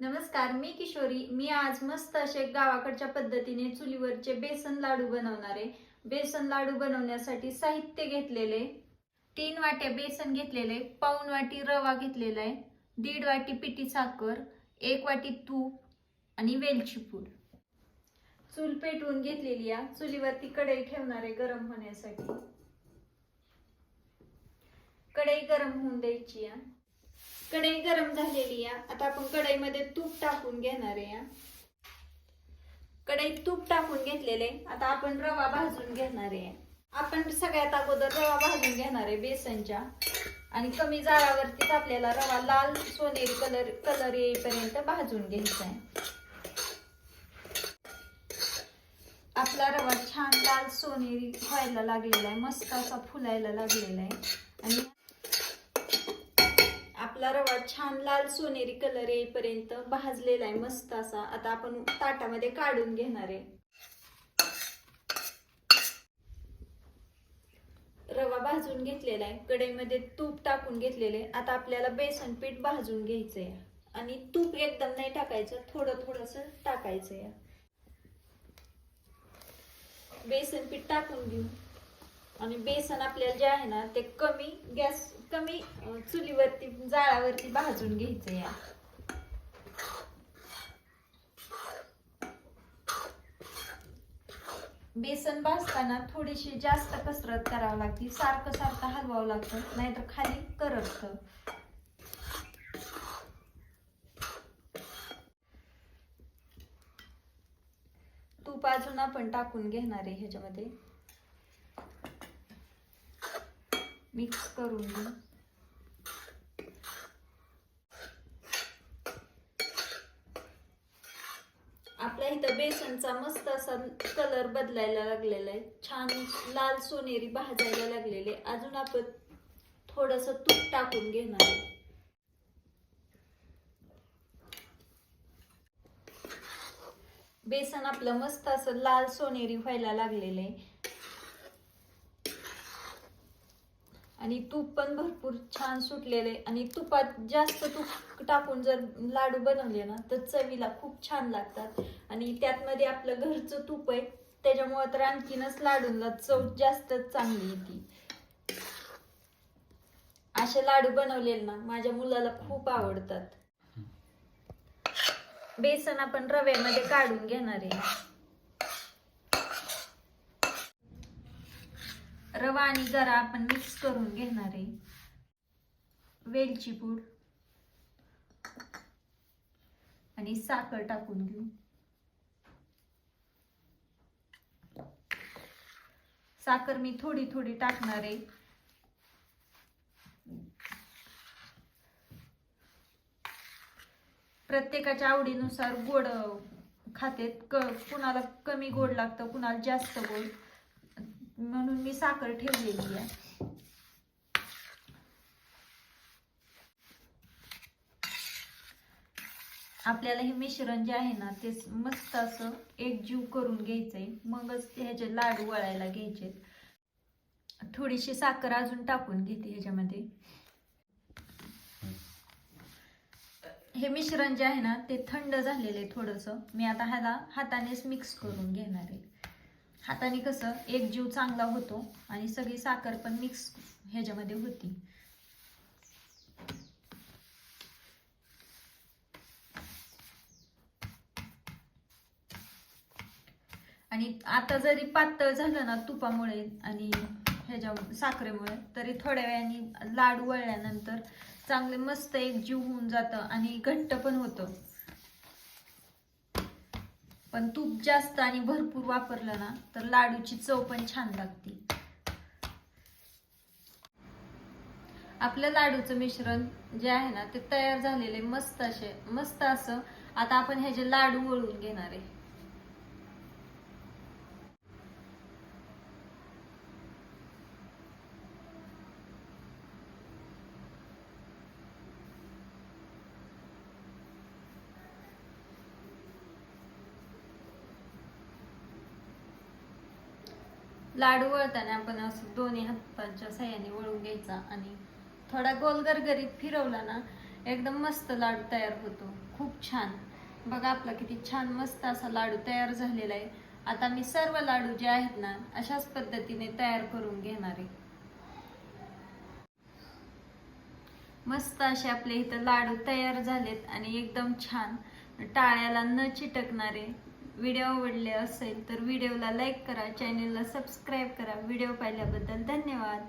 नमस्कार मी किशोरी. मी आज मस्त असे गावाकडच्या पद्धतीने चुलीवरचे बेसन लाडू बनवणार आहे. बेसन लाडू बनवण्यासाठी साहित्य घेतलेले तीन वाट्या बेसन घेतलेले पाऊन वाटी रवा घेतलेला आहे दीड वाटी पिठी साखर एक वाटी तूप आणि वेलची पूड. चूल पेटवून घेतलेली आहे चुलीवरती कढई ठेवणार आहे गरम होण्यासाठी. कढई गरम होऊन द्यायची आहे कढई गरम झालेली आहे. आता आपण कढईमध्ये तूप टाकून घेणार आहे. या. कढईत तूप टाकून घेतलेले आता आपण रवा भाजून घेणार आहे. आपण सगळ्यात अगोदर रवा भाजून घेणार आहे बेसनच्या. आणि कमी जाळावरतीच आपल्याला रवा लाल सोनेरी कलर कलर येईपर्यंत भाजून घ्यायचा आहे. आपला रवा छान लाल सोनेरी व्हायला लागलेला आहे. मस्त असा फुलायला लागलेला आहे. आणि आपला रवा छान लाल सोनेरी कलर येईपर्यंत भाजलेला आहे मस्त असा. आता आपण ताटामध्ये काढून घेणार आहे. रवा भाजून घेतलेला आहे. कढईमध्ये तूप टाकून घेतलेले आता आपल्याला बेसन पीठ भाजून घ्यायचंय. आणि तूप एकदम नाही टाकायचं थोडं थोडस टाकायचंय. बेसन पीठ टाकून घेऊ. आणि बेसन आपल्याला जे आहे ना ते कमी गॅस कमी चुलीवरती जाळावरती भाजून घ्यायचं या. बेसन भाजताना थोडीशी जास्त कसरत करावं लागते. सारखं सारखं हलवावं लागतं नाहीतर खाली करत तूप अजून आपण टाकून घेणार आहे ह्याच्यामध्ये. मिक्स करून घेऊ आपल्या इथं बेसनचा मस्त असा कलर बदलायला लागलेला आहे. छान लाल सोनेरी भाजायला लागलेले. अजून आपण थोडस तूप टाकून घेणार आहे. बेसन आपलं मस्त असं लाल सोनेरी व्हायला लागलेलं आहे. आणि तूप पण भरपूर छान सुटलेले. आणि तुपात जास्त तूप टाकून जर लाडू बनवले ना तर चवीला खूप छान लागतात. आणि त्यात मध्ये आपलं घरचं तूप आहे त्याच्यामुळे तर आणखीनच लाडूला चव जास्त चांगली येते. असे लाडू बनवलेले ना माझ्या मुलाला खूप आवडतात. बेसन आपण रव्यामध्ये काढून घेणार आहे. रवा आणि जरा आपण मिक्स करून घेणार आहे. वेलची पूड. आणि साखर टाकून घेऊ. साखर मी थोडी थोडी टाकणार आहे. प्रत्येकाच्या आवडीनुसार गोड खातेत. क कुणाला कमी गोड लागतं कुणाला जास्त गोड. म्हणून मी साखर ठेवलेली आहे. आपल्याला हे मिश्रण जे आहे ना ते मस्त असं एकजीव करून घ्यायचंय. मगच ह्याचे लाडू वळायला घ्यायचे थोडीशी साखर अजून टाकून घेते ह्याच्यामध्ये. हे मिश्रण जे आहे ना ते थंड झालेलं आहे थोडंसं. मी आता ह्याला हातानेच मिक्स करून घेणार आहे. हाताने कसं एक जीव चांगला होतो आणि सगळी साखर पण मिक्स ह्याच्यामध्ये होती. आणि आता जरी पातळ झालं ना तुपामुळे आणि ह्याच्या साखरेमुळे तरी थोड्या वेळाने लाडू वळल्यानंतर चांगले मस्त एक जीव होऊन जातं आणि घट्ट पण होतं. पण तूप जास्त आणि भरपूर वापरलं ना तर लाडूची चव पण छान लागते. आपलं लाडूचं मिश्रण जे आहे ना ते तयार झालेले मस्त असे मस्त असं. आता आपण ह्याचे लाडू वळून घेणार आहे. लाडू वळताना आपण असं दोन्ही हातांच्या साह्याने वळून घ्यायचा आणि थोडा गोल गरगरीत फिरवला ना एकदम मस्त लाडू तयार होतो. खूप छान. बघा आपला किती छान मस्त असा लाडू तयार झालेला आहे. आता मी सर्व लाडू जे आहेत ना अशाच पद्धतीने तयार करून घेणार आहे. मस्त असे आपले इथं लाडू तयार झालेत आणि एकदम छान टाळ्याला न चिटकणारे व्हिडिओ आवडले असेल तर व्हिडिओला लाईक करा चॅनेलला सबस्क्राईब करा. व्हिडिओ पाहिल्याबद्दल धन्यवाद.